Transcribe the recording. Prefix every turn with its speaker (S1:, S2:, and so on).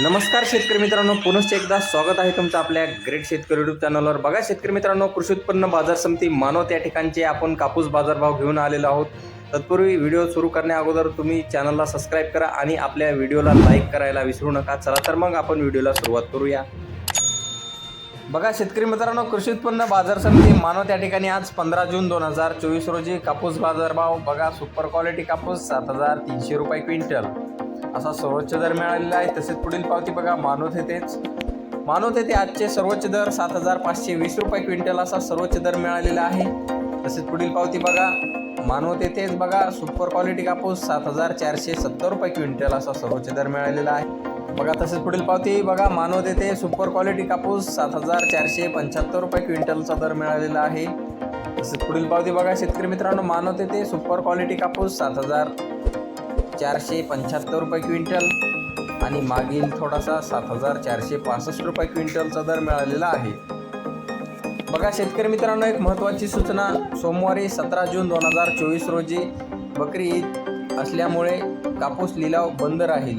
S1: नमस्कार शेतकरी मित्रांनो पुनश्च एकदा स्वागत आहे तुमचं आपल्या ग्रेट शेतकरी युट्यूब चॅनलवर बघा शेतकरी मित्रांनो कृषी उत्पन्न बाजार समिती मानव त्या ठिकाणचे आपण कापूस बाजारभाव घेऊन आलेलो आहोत. तत्पूर्वी व्हिडिओ सुरू करण्या अगोदर तुम्ही चॅनलला सबस्क्राईब करा आणि आपल्या व्हिडिओला लाईक करायला विसरू नका. चला तर मग आपण व्हिडिओला सुरुवात करूया. बघा शेतकरी मित्रांनो कृषी उत्पन्न बाजार समिती मानव त्या ठिकाणी आज पंधरा जून दोन हजार चोवीस रोजी कापूस बाजारभाव बघा सुपर क्वालिटी कापूस सात हजार तीनशे रुपये क्विंटल. असा सर्वोच्च दर मिळालेला आहे. तसेच पुढील पावती बघा मानवत येथेच मानवत येथे आजचे सर्वोच्च दर सात हजार पाचशे वीस रुपये क्विंटल असा सर्वोच्च दर मिळालेला आहे. तसेच पुढील पावती बघा मानवत येथेच बघा सुपर क्वालिटी कापूस सात हजार चारशे सत्तर रुपये क्विंटल असा सर्वोच्च दर मिळालेला आहे. बघा तसेच पुढील पावती बघा मानवत येथे सुपर क्वालिटी कापूस सात हजार चारशे पंच्याहत्तर रुपये क्विंटलचा दर मिळालेला आहे. तसेच पुढील पावती बघा शेतकरी मित्रांनो मानवत येथे सुपर क्वालिटी कापूस सात हजार चारशे पंच्याहत्तर रुपये क्विंटल आणि मागील थोडासा सात हजार चारशे पासष्ट रुपये क्विंटलचा दर मिळालेला आहे. बघा शेतकरी मित्रांनो एक महत्त्वाची सूचना. सोमवारी सतरा जून दोन हजार चोवीस रोजी बकरी ईद असल्यामुळे कापूस लिलाव बंद राहील.